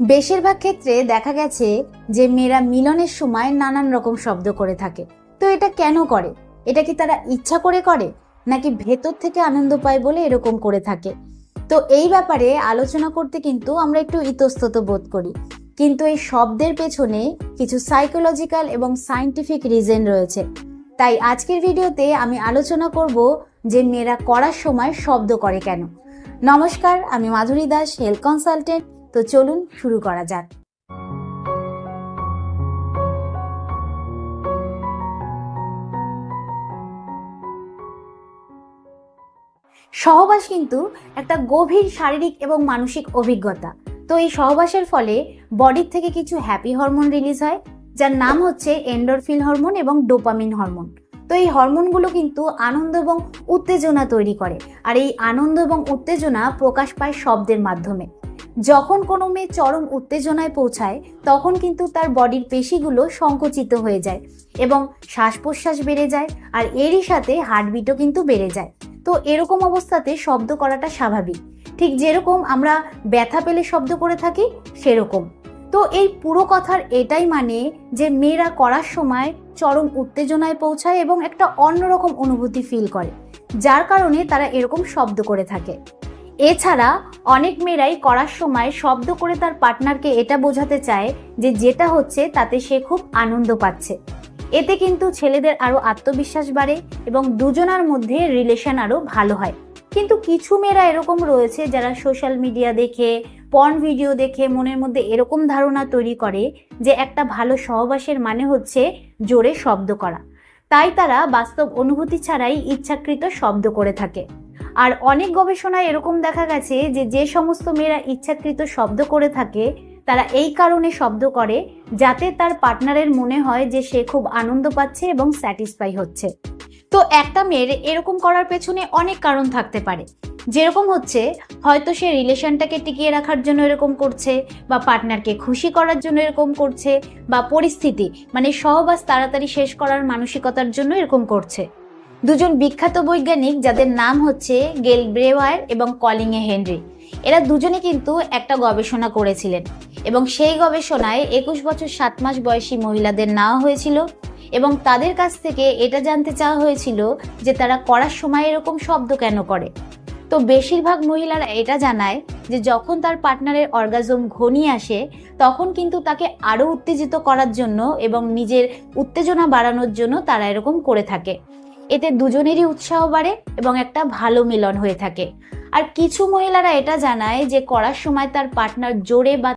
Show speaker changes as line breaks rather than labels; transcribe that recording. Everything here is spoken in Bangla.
বেশিরভাগ ক্ষেত্রে দেখা গেছে যে মেয়েরা মিলনের সময় নানান রকম শব্দ করে থাকে। তো এটা কেন করে? এটা কি তারা ইচ্ছা করে করে? নাকি ভেতর থেকে আনন্দ পায় বলে এরকম করে থাকে? তো এই ব্যাপারে আলোচনা করতে কিন্তু আমরা একটু ইতস্তত বোধ করি। কিন্তু এই শব্দের পেছনে কিছু সাইকোলজিক্যাল এবং সায়েন্টিফিক রিজন রয়েছে। তাই আজকের ভিডিওতে আমি আলোচনা করব যে মেয়েরা করার সময় শব্দ করে কেন। নমস্কার, আমি মাধুরী দাস হেলথ কনসালটেন্ট তো চলুন শুরু করা যাক। সহবাস কিন্তু একটা গভীর শারীরিক এবং মানসিক অভিজ্ঞতা। তো এই সহবাসের ফলে বডির থেকে কিছু হ্যাপি হরমোন রিলিজ হয়, যার নাম হচ্ছে এন্ডোরফিন হরমোন এবং ডোপামিন হরমোন। তো এই হরমোনগুলো কিন্তু আনন্দ এবং উত্তেজনা তৈরি করে, আর এই আনন্দ এবং উত্তেজনা প্রকাশ পায় শব্দের মাধ্যমে। যখন কোনো মেয়ে চরম উত্তেজনায় পৌঁছায়, তখন কিন্তু তার বডির পেশিগুলো সংকুচিত হয়ে যায় এবং শ্বাস প্রশ্বাস বেড়ে যায় আর এরই সাথে হার্টবিটও কিন্তু বেড়ে যায়। তো এরকম অবস্থাতে শব্দ করাটা স্বাভাবিক। ঠিক যেরকম আমরা ব্যথা পেলে শব্দ করে থাকি, সেরকম। তো এই পুরো কথার এটাই মানে যে মেয়েরা করার সময় চরম উত্তেজনায় পৌঁছায় এবং একটা অন্যরকম অনুভূতি ফিল করে, যার কারণে তারা এরকম শব্দ করে থাকে। এছাড়া অনেক মেয়েরাই করার সময় শব্দ করে তার পার্টনারকে এটা বোঝাতে চায় যে যেটা হচ্ছে তাতে সে খুব আনন্দ পাচ্ছে। এতে কিন্তু ছেলেদের আরও আত্মবিশ্বাস বাড়ে এবং দুজনার মধ্যে রিলেশন আরও ভালো হয়। কিন্তু কিছু মেয়েরা এরকম রয়েছে যারা সোশ্যাল মিডিয়া দেখে, পর্ন ভিডিও দেখে মনের মধ্যে এরকম ধারণা তৈরি করে যে একটা ভালো সহবাসের মানে হচ্ছে জোরে শব্দ করা। তাই তারা বাস্তব অনুভূতি ছাড়াই ইচ্ছাকৃত শব্দ করে থাকে। আর অনেক গবেষণায় এরকম দেখা গেছে যে যে সমস্ত মেয়েরা ইচ্ছাকৃত শব্দ করে থাকে, তারা এই কারণে শব্দ করে যাতে তার পার্টনারের মনে হয় যে সে খুব আনন্দ পাচ্ছে এবং স্যাটিসফাই হচ্ছে। তো একটা মেয়ের এরকম করার পেছনে অনেক কারণ থাকতে পারে। যেরকম হচ্ছে, হয়তো সে রিলেশনটাকে টিকিয়ে রাখার জন্য এরকম করছে বা পার্টনারকে খুশি করার জন্য এরকম করছে বা পরিস্থিতি মানে সহবাস তাড়াতাড়ি শেষ করার মানসিকতার জন্য এরকম করছে। দুজন বিখ্যাত বৈজ্ঞানিক যাদের নাম হচ্ছে গেল ব্রেওয়ার এবং কলিংয়ে হেনরি। এরা দুজনে কিন্তু একটা গবেষণা করেছিলেন এবং সেই গবেষণায় একুশ বছর সাত মাস বয়সী মহিলাদের নেওয়া হয়েছিল এবং তাদের কাছ থেকে এটা জানতে চাওয়া হয়েছিল যে তারা করার সময় এরকম শব্দ কেন করে। তো বেশিরভাগ মহিলারা এটা জানায় যে যখন তার পার্টনারের অর্গাজম ঘনিয়ে আসে, তখন কিন্তু তাকে আরও উত্তেজিত করার জন্য এবং নিজের উত্তেজনা বাড়ানোর জন্য তারা এরকম করে থাকে। এতে দুজনেরই উৎসাহ বাড়ে এবং একটা ভালো মিলন হয়ে থাকে। আর কিছু মহিলারা এটা জানায় যে করার সময় তার পার্টনার জোরে বা